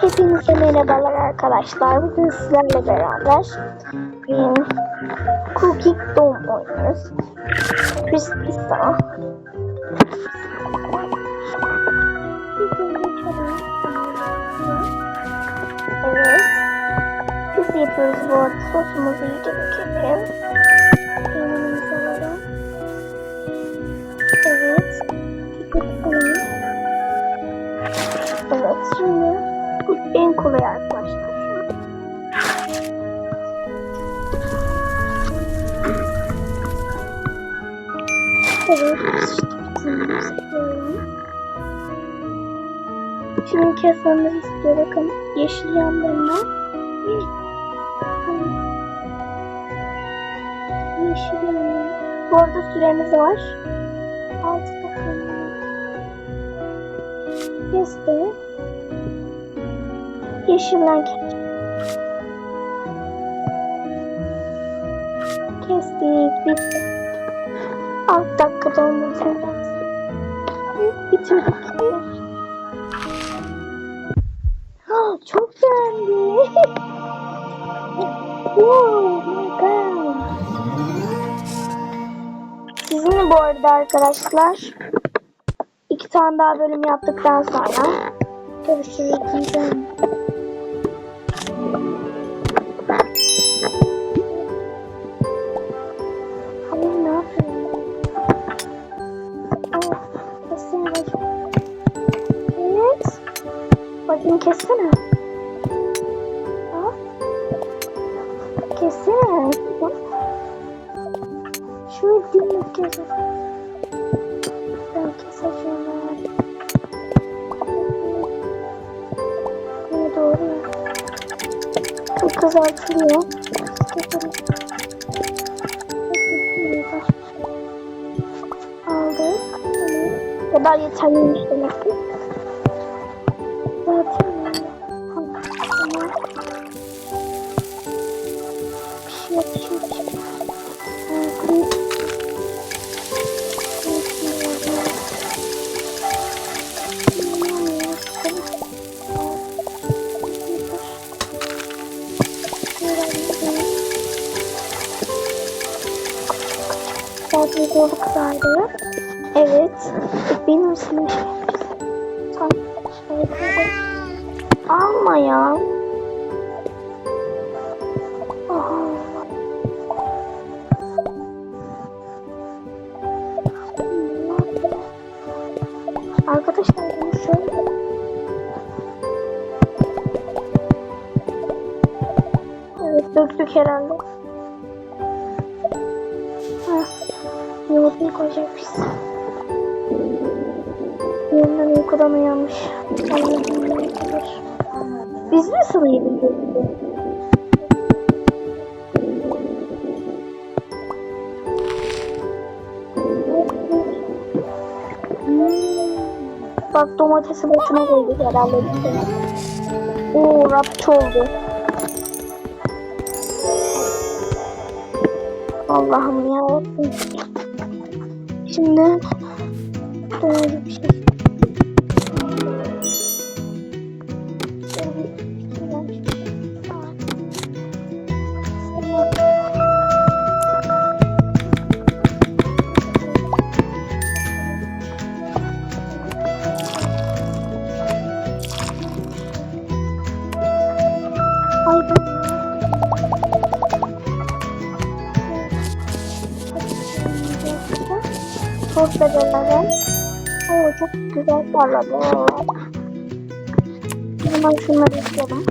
Hepinize merhabalar arkadaşlar. Bugün sizlerle beraber um, Cookie Dome oynuyoruz. Crispy Pizza. Evet. Biz yapıyoruz bu arada. Sosumuzu iyice dökelim. Peynirimizi alalım. Evet. Şimdi bu en kolay arkadaşlar. Evet. Şimdi kesmemizi istiyor bakın yeşil yanlarına. Yeşil yanlarına. Bu arada süremiz var. 6 dakika. Kesti. Yeşilden kes. Kestik. Bitti. 6 dakikada olmasını lazım. Bitirdik. Ha, çok beğendi. oh my god. Sizinle bu arada arkadaşlar iki tane daha bölüm yaptıktan sonra görüşürüz diyeceğim. Hayır ne? Aa, kesin bacım. Evet. Bakayım kessene. Aa. Kessene. Şöyle dimdik kesin. 이쪽으로 풀려. 아, 네. 대박이 자유롭게 났고. Thank 아, 나. 아, Yolu kızardı. Evet. Benim şey Tamam. Alma ya. Arkadaşlar bunu şöyle Evet döktük herhalde. Yumurtayı koyacakmışız. Yeniden uykudan uyanmış. Biz nasıl yedik? Bak domatesi boşuna koyduk herhalde. Oo rapçi oldu. Allah'ım ya. Şimdi doğru bir şey. Sos bebeleri. Oo çok güzel parladı. Hemen şunları istiyorum.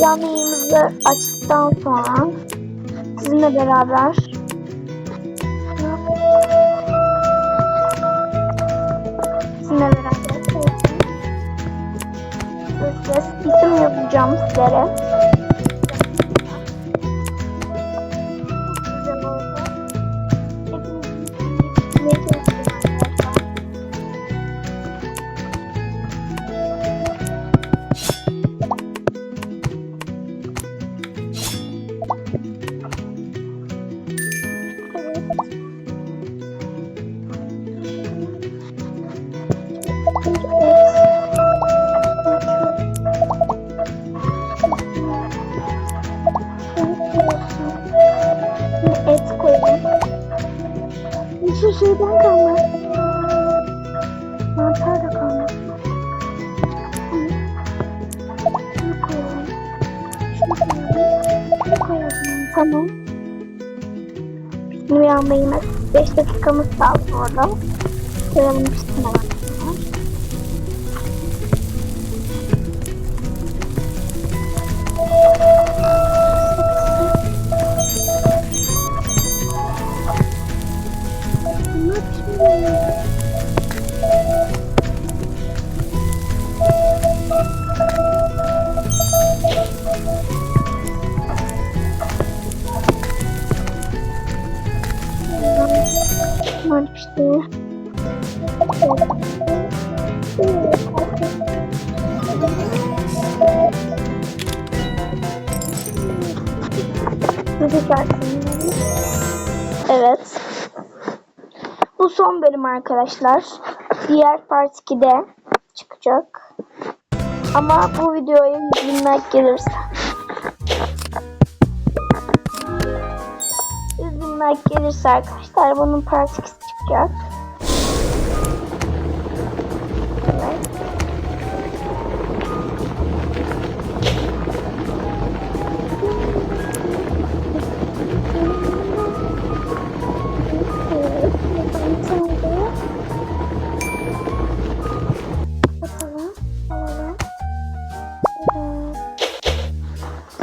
Yemeğimizi açtıktan sonra sizinle beraber sizinle beraber görüşeceğiz. İsim yazacağım sizlere. Tamam. Şimdi uyandayım. 5 dakikamız kaldı orada. Koyalım üstüne Var işte. Evet. Bu son bölüm arkadaşlar. Diğer part 2'de çıkacak. Ama bu videoya 100 bin like gelirse. 100 bin gelirse arkadaşlar bunun part 2'si alalım. Evet.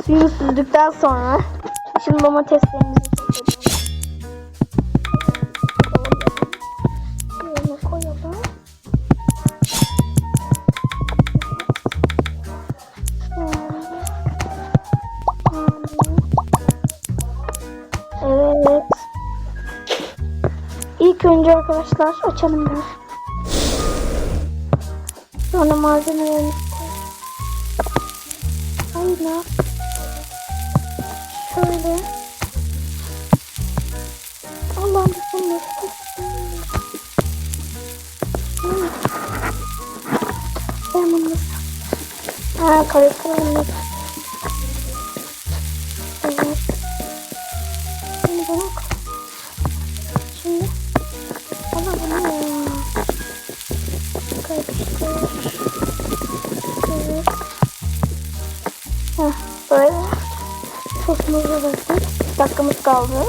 Suyu süzdükten sonra şimdi domateslerimizi İlk önce arkadaşlar açalım bunu. Sonra malzemelerimizi ne yap- Şöyle. Allah'ım bu? Hmm. Ben bunu Ha karıştıralım. Kaldı.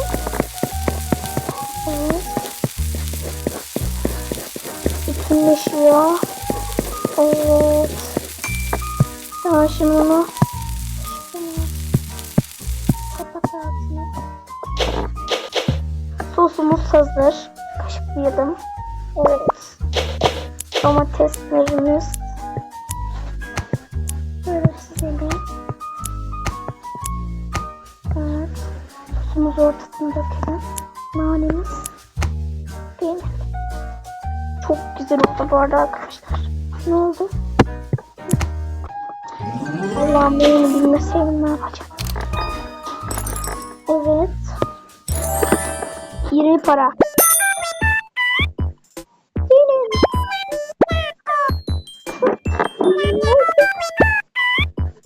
Evet. Bütünleşiyor. Evet. Tamam şimdi bunu. Sosumuz hazır. Kaşıklayalım. Evet. Domateslerimiz. Sosumuzu ortasına dökelim. Nanemiz. Değil mi? Çok güzel oldu bu arada arkadaşlar. Ne oldu? Allah'ım beni bilmeseydim ne yapacağım? Evet. 20 para.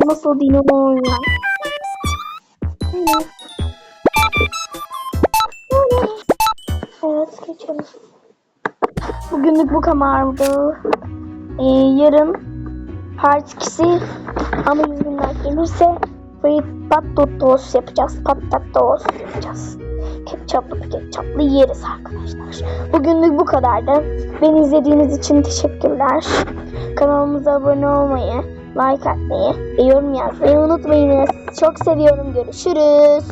Nasıl dinamo ya? Evet. Geçelim. Bugünlük bu kadardı. Ee, yarın part 2'si ama 100 bin like gelirse Free Pattatos yapacağız. Pattatos yapacağız. Ketçaplı ketçaplı yeriz arkadaşlar. Bugünlük bu kadardı. Beni izlediğiniz için teşekkürler. Kanalımıza abone olmayı, like atmayı ve yorum yazmayı unutmayınız. Çok seviyorum. Görüşürüz.